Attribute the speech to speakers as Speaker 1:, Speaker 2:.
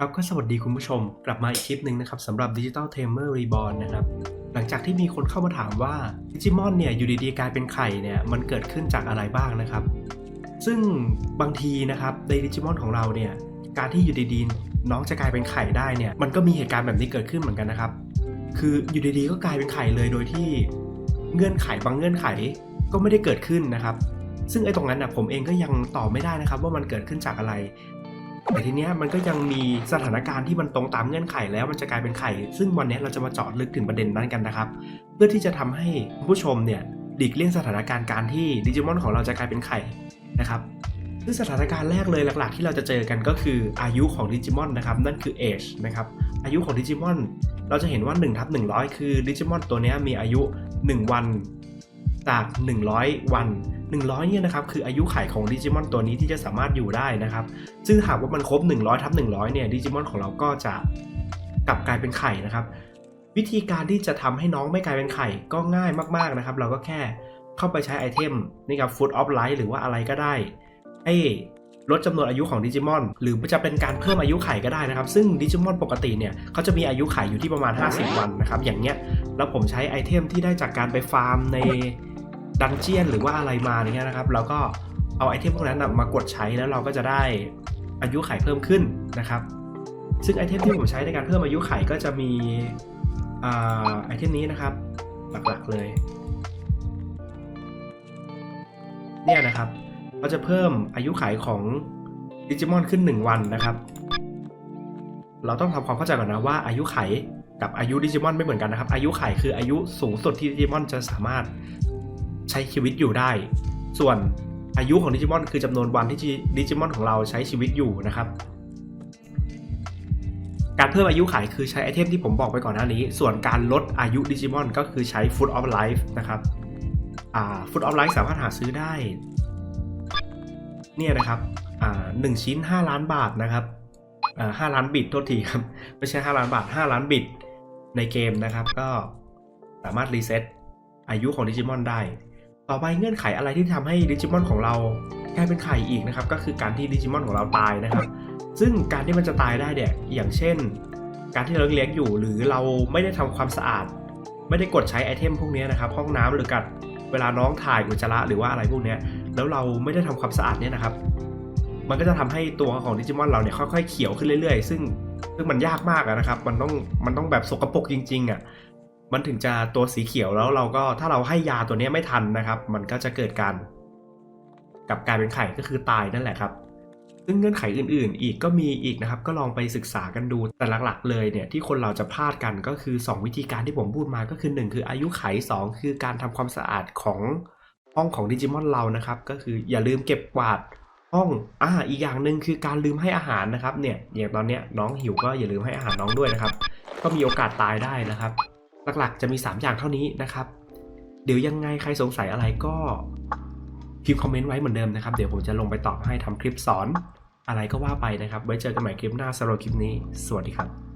Speaker 1: ครับก็สวัสดีคุณผู้ชม กลับมาอีกคลิปหนึ่งนะครับสำหรับ Digital Tamer Reborn นะครับ หลังจากที่มีคนเข้ามาถามว่าดิจิมอนเนี่ยอยู่ดีๆกลายเป็นไข่เนี่ยมันเกิดขึ้นจากอะไรบ้างนะครับ ซึ่งบางทีนะครับในดิจิมอนของเราเนี่ยการที่อยู่ดีๆน้องจะกลายเป็นไข่ได้เนี่ยมันก็มีเหตุการณ์แบบนี้เกิดขึ้นเหมือนกันนะครับ คืออยู่ดีๆก็กลายเป็นไข่เลยโดยที่เงื่อนไขบางเงื่อนไขก็ไม่ได้เกิดขึ้นนะครับซึ่งไอ้ตรงนั้นนะผมเองก็ยังตอบไม่ได้นะครับว่ามันเกิดขึ้นจากอะไร แต่ทีเนี้ยมันก็ยังมีสถานการณ์ที่มันตรงตามเงื่อนไขแล้วมันจะกลายเป็นไข่ ซึ่งวันนี้เราจะมาเจาะลึกถึงประเด็นนั้นกันนะครับ เพื่อที่จะทำให้ผู้ชมเนี่ยหลีกเลี่ยงสถานการณ์การที่ดิจิมอนของเราจะกลายเป็นไข่นะครับซึ่งสถานการณ์แรกเลยหลักๆ ที่เราจะเจอกันก็คืออายุของดิจิมอนนะครับนั่นคือ age นะครับอายุของดิจิมอนเราจะเห็นว่า1ทับ100 คือดิจิมอนตัวนี้มีอายุ 1 วันจาก 100 วัน 100เนี่ยนะครับคืออายุไขของดิจิมอนตัวนี้ที่จะสามารถอยู่ได้นะครับ ซึ่งหากว่ามันครบ 100ทับ100เนี่ยดิจิมอนของเราก็จะกลับกลายเป็นไข่นะครับ วิธีการที่จะทำให้น้องไม่กลายเป็นไข่ก็ง่ายมากๆนะครับ เราก็แค่เข้าไปใช้ไอเทมนี่กับ Food of Life หรือว่าอะไรก็ได้ให้ลดจำนวนอายุของดิจิมอนหรือจะเป็นการเพิ่มอายุไข่ก็ได้นะครับ ซึ่งดิจิมอนปกติเนี่ยเขาจะมีอายุไข่อยู่ที่ประมาณ 50 วันนะครับ อย่างเงี้ยแล้วผมใช้ไอเทมที่ได้จากการไปฟาร์มใน ดันเจียนหรือว่าอะไรมาอย่างเงี้ยนะครับ เราก็เอาไอเทมพวกนั้นมากดใช้แล้วเราก็จะได้อายุไขเพิ่มขึ้นนะครับ ซึ่งไอเทมที่ผมใช้ในการเพิ่มอายุไขก็จะมีอไอเทมนี้นะครับ หลักๆเลยเนี่ยนะครับเราจะเพิ่มอายุไขของดิจิมอนขึ้น 1 วันนะครับ เราต้องทำความเข้าใจก่อนนะว่าอายุไขกับอายุดิจิมอนไม่เหมือนกันนะครับ อายุไขคืออายุสูงสุดที่ดิจิมอนจะสามารถ ใช้ชีวิตอยู่ได้ ส่วนอายุของดิจิมอนคือจำนวนวันที่ดิจิมอนของเราใช้ชีวิตอยู่นะครับ การเพิ่มอายุไขคือใช้ไอเทมที่ผมบอกไปก่อนหน้านี้ ส่วนการลดอายุดิจิมอนก็คือใช้ Food of Life นะครับอ่า Food of Life สามารถหาซื้อได้ เนี่ยนะครับหนึ่งชิ้น 5 ล้านบาทนะครับห้าล้านบิตโทษทีครับ ไม่ใช่ 5 ล้านบาท 5 ล้านบิตในเกมนะครับ ก็สามารถรีเซ็ตอายุของดิจิมอนได้ ต่อไปเงื่อนไขอะไรที่ทำให้ดิจิมอนของเรากลายเป็นไข่อีกนะครับ ก็คือการที่ดิจิมอนของเราตายนะครับ ซึ่งการที่มันจะตายได้เนี่ยอย่างเช่น การที่เราเลี้ยงอยู่หรือเราไม่ได้ทำความสะอาด ไม่ได้กดใช้ไอเทมพวกนี้นะครับห้องน้ำหรือกัดเวลาน้องถ่ายอุจจาระหรือว่าอะไรพวกนี้แล้วเราไม่ได้ทำความสะอาดเนี่ยนะครับ มันก็จะทำให้ตัวของดิจิมอนเราเนี่ยค่อยๆเขียวขึ้นเรื่อยๆ ซึ่งซึ่งมันยากมากนะครับ มันต้องมันต้องแบบสกปรกจริงๆอะ มันถึงจะตัวสีเขียวแล้วเราก็ถ้าเราให้ยาตัวนี้ไม่ทันนะครับ มันก็จะเกิดการกับกลายเป็นไข่ก็คือตายนั่นแหละครับ ซึ่งเงื่อนไขอื่นๆ อีกก็มีอีกนะครับ ก็ลองไปศึกษากันดูแต่หลักๆ เลยเนี่ยที่คนเราจะพลาดกันก็คือ 2 วิธีการที่ผมพูดมาก็คือ 1 คืออายุไข 2 คือการทำความสะอาดของห้องของดิจิมอนเรานะครับ ก็คืออย่าลืมเก็บกวาดห้องอ่าอีกอย่างหนึ่งคือการลืมให้อาหารนะครับเนี่ยอย่างตอนเนี้ยน้องหิวก็อย่าลืมให้อาหารน้องด้วยนะครับ ก็มีโอกาสตายได้นะครับ หลักๆ จะมี 3 อย่างเท่านี้นะครับ เดี๋ยวยังไงใครสงสัยอะไรก็พิมพ์คอมเมนต์ไว้เหมือนเดิมนะครับ เดี๋ยวผมจะลงไปตอบให้ทำคลิปสอน อะไรก็ว่าไปนะครับ ไว้เจอกันใหม่คลิปหน้าสำหรับคลิปนี้ สวัสดีครับ